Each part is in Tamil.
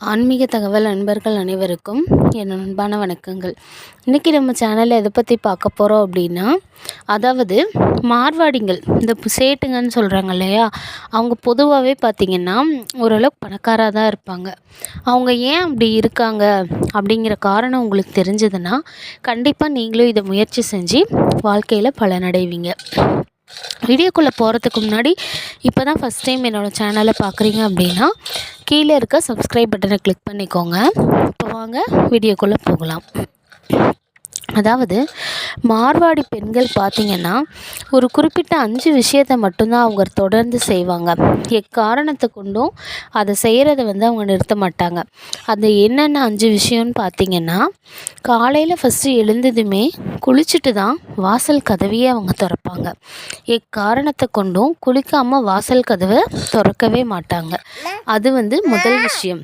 ஆன்மீக தகவல் நண்பர்கள் அனைவருக்கும் என் அன்பான வணக்கங்கள். இன்றைக்கி நம்ம சேனலில் எதை பற்றி பார்க்க போகிறோம் அப்படின்னா அதாவது மார்வாடிங்கள் இந்த சேட்டுங்கன்னு சொல்கிறாங்க இல்லையா? அவங்க பொதுவாகவே பார்த்திங்கன்னா ஓரளவுக்கு பணக்காராக தான் இருப்பாங்க. அவங்க ஏன் அப்படி இருக்காங்க அப்படிங்கிற காரணம் உங்களுக்கு தெரிஞ்சதுன்னா கண்டிப்பாக நீங்களும் இதை முயற்சி செஞ்சு வாழ்க்கையில் பலனடைவீங்க. வீடியோக்குள்ளே போகிறதுக்கு முன்னாடி இப்போ தான் ஃபஸ்ட் டைம் என்னோடய சேனலை பார்க்குறீங்க அப்படின்னா கீழே இருக்க சப்ஸ்கிரைப் பட்டனை கிளிக் பண்ணிக்கோங்க. இப்போ வாங்க வீடியோக்குள்ளே போகலாம். அதாவது மார்வாடி பெண்கள் பார்த்திங்கன்னா ஒரு குறிப்பிட்ட அஞ்சு விஷயத்தை மட்டும்தான் அவங்க தொடர்ந்து செய்வாங்க. எக்காரணத்தை கொண்டும் அதை செய்கிறத வந்து அவங்க நிறுத்த மாட்டாங்க. அது என்னென்ன அஞ்சு விஷயம்னு பார்த்திங்கன்னா காலையில் ஃபஸ்ட்டு எழுந்ததுமே குளிச்சுட்டு தான் வாசல் கதவையே அவங்க திறப்பாங்க. எக்காரணத்தை கொண்டும் குளிக்காமல் வாசல் கதவை திறக்கவே மாட்டாங்க. அது வந்து முதல் விஷயம்.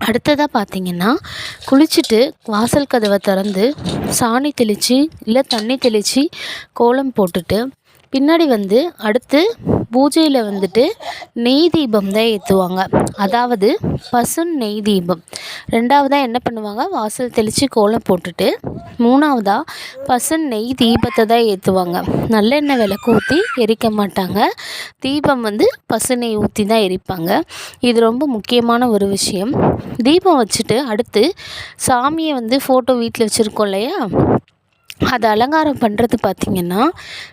அடுத்ததாக பார்த்தீங்கன்னா குளிச்சுட்டு வாசல் கதவை திறந்து சாணி தெளித்து இல்லை தண்ணி தெளித்து கோலம் போட்டுட்டு பின்னாடி வந்து அடுத்து பூஜையில் வந்துட்டு நெய் தீபம் தான் ஏற்றுவாங்க அதாவது பசு நெய் தீபம். ரெண்டாவதாக என்ன பண்ணுவாங்க? வாசல் தெளித்து கோலம் போட்டுட்டு மூணாவதாக பசு நெய் தீபத்தை தான் ஏற்றுவாங்க நல்லெண்ணெய் விளக்கு ஊற்றி எரிக்க மாட்டாங்க. தீபம் வந்து பசு நெய் ஊற்றி தான் எரிப்பாங்க. இது ரொம்ப முக்கியமான ஒரு விஷயம். தீபம் வச்சுட்டு அடுத்து சாமியை வந்து ஃபோட்டோ வீட்டில் வச்சுருக்கோம் இல்லையா? அதை அலங்காரம் பண்ணுறது பார்த்திங்கன்னா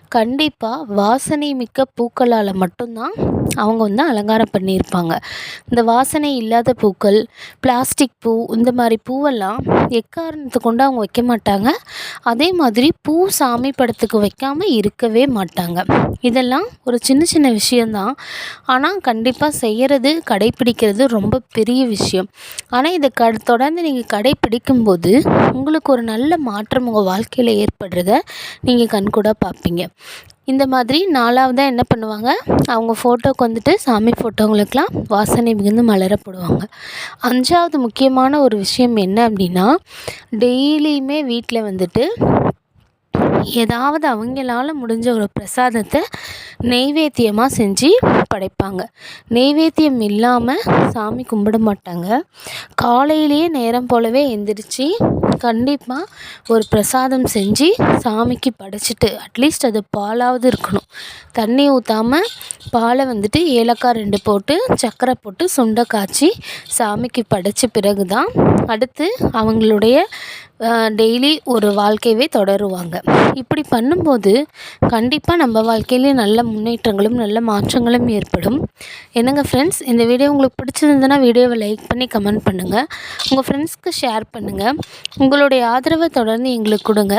கண்டிப்பாக வாசனை மிக்க பூக்களால் மட்டும்தான் அவங்க வந்து அலங்காரம் பண்ணியிருப்பாங்க. இந்த வாசனை இல்லாத பூக்கள் பிளாஸ்டிக் பூ இந்த மாதிரி பூவெல்லாம் எக்காரணத்தை கொண்டு அவங்க வைக்க மாட்டாங்க. அதே மாதிரி பூ சாமி படத்துக்கு வைக்காமல் இருக்கவே மாட்டாங்க. இதெல்லாம் ஒரு சின்ன சின்ன விஷயந்தான் ஆனால் கண்டிப்பாக செய்கிறது கடைப்பிடிக்கிறது ரொம்ப பெரிய விஷயம். ஆனால் இதை க தொடர்ந்து நீங்கள் கடைப்பிடிக்கும்போது உங்களுக்கு ஒரு நல்ல மாற்றம் உங்கள் வாழ்க்கையில் ஏற்படுறத நீங்கள் கண்கூடாக பார்ப்பீங்க. இந்த மாதிரி நாலாவதாக என்ன பண்ணுவாங்க? அவங்க ஃபோட்டோவுக்கு வந்துட்டு சாமி ஃபோட்டோங்களுக்கெலாம் வாசனை மிகுந்து மலர போடுவாங்க அஞ்சாவது முக்கியமான ஒரு விஷயம் என்ன அப்படின்னா டெய்லியுமே வீட்டில் வந்துட்டு ஏதாவது அவங்களால முடிஞ்ச ஒரு பிரசாதத்தை நெய்வேத்தியமாக செஞ்சு படைப்பாங்க. நெய்வேத்தியம் இல்லாமல் சாமி கும்பிட மாட்டாங்க. காலையிலேயே நேரம் போலவே எந்திரிச்சு கண்டிப்பாக ஒரு பிரசாதம் செஞ்சு சாமிக்கு படைச்சிட்டு அட்லீஸ்ட் அது பாலாவது இருக்கணும். தண்ணி ஊற்றாமல் பாலை வந்துட்டு ஏலக்காய் ரெண்டு போட்டு சர்க்கரை போட்டு சுண்டை காய்ச்சி சாமிக்கு படைச்ச பிறகு தான் அடுத்து அவங்களுடைய டெய்லி ஒரு வாழ்க்கையவே தொடருவாங்க. இப்படி பண்ணும்போது கண்டிப்பாக நம்ம வாழ்க்கையிலே நல்ல முன்னேற்றங்களும் நல்ல மாற்றங்களும் ஏற்படும். என்னங்க ஃப்ரெண்ட்ஸ் இந்த வீடியோ உங்களுக்கு பிடிச்சிருந்ததுன்னா வீடியோவை லைக் பண்ணி கமெண்ட் பண்ணுங்கள் உங்கள் ஃப்ரெண்ட்ஸ்க்கு ஷேர் பண்ணுங்கள் உங்களுடைய ஆதரவை தொடர்ந்து எங்களுக்கு கொடுங்க.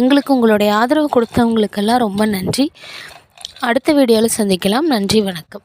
எங்களுக்கு உங்களுடைய ஆதரவு கொடுத்தவங்களுக்கெல்லாம் ரொம்ப நன்றி. அடுத்த வீடியோவில் சந்திக்கலாம். நன்றி வணக்கம்.